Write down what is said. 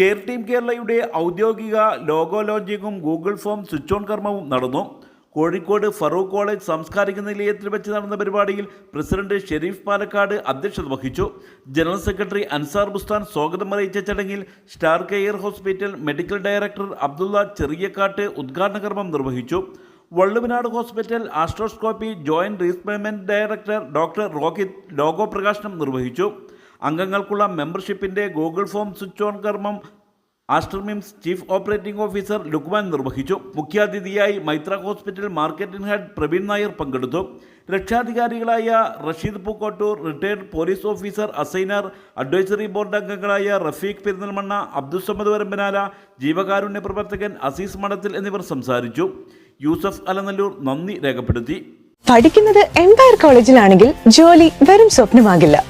Care team കേരളയുടെ ഔദ്യോഗിക logo ലോഞ്ചിങ്ങും ഗൂഗിൾ ഫോം സ്വിച്ച് ഓൺ കർമ്മവും നടന്നു. കോഴിക്കോട് ഫറൂഖ് കോളേജ് സാംസ്കാരിക നിലയത്തിൽ വെച്ച് നടന്ന പരിപാടിയിൽ പ്രസിഡന്റ് ഷെരീഫ് പാലക്കാട് അധ്യക്ഷത വഹിച്ചു. ജനറൽ സെക്രട്ടറി അൻസാർ ബുസ്താൻ സ്വാഗതം അറിയിച്ച ചടങ്ങിൽ star care hospital medical director Abdulla Cheriyakkat ഉദ്ഘാടന കർമ്മം നിർവഹിച്ചു. വള്ളുവനാട് ഹോസ്പിറ്റൽ ആസ്ട്രോസ്കോപ്പി ജോയിന്റ് റീസ്പെയ്മെന്റ് ഡയറക്ടർ ഡോക്ടർ റോഹിത് ലോഗോ പ്രകാശനം നിർവഹിച്ചു. അംഗങ്ങൾക്കുള്ള മെമ്പർഷിപ്പിന്റെ ഗൂഗിൾ ഫോം സ്വിച്ച് ഓൺ കർമ്മം Aster MIMS chief operating officer Lukman നിർവഹിച്ചു. മുഖ്യാതിഥിയായി Maitra hospital marketing head Praveen Nair പങ്കെടുത്തു. രക്ഷാധികാരികളായ Rasheed Pookkottur retired police officer Asainar advisory board അംഗങ്ങളായ റഫീഖ് പെരിന്തൽമണ്ണ അബ്ദുസമ്മദ് വരമ്പനാല ജീവകാരുണ്യ പ്രവർത്തകൻ അസീസ് മഠത്തിൽ എന്നിവർ സംസാരിച്ചു. യൂസഫ് അലനല്ലൂർ നന്ദി രേഖപ്പെടുത്തി. പഠിക്കുന്നത് എംപയർ കോളേജിലാണെങ്കിൽ ജോലി വെറും സ്വപ്നമാകില്ല.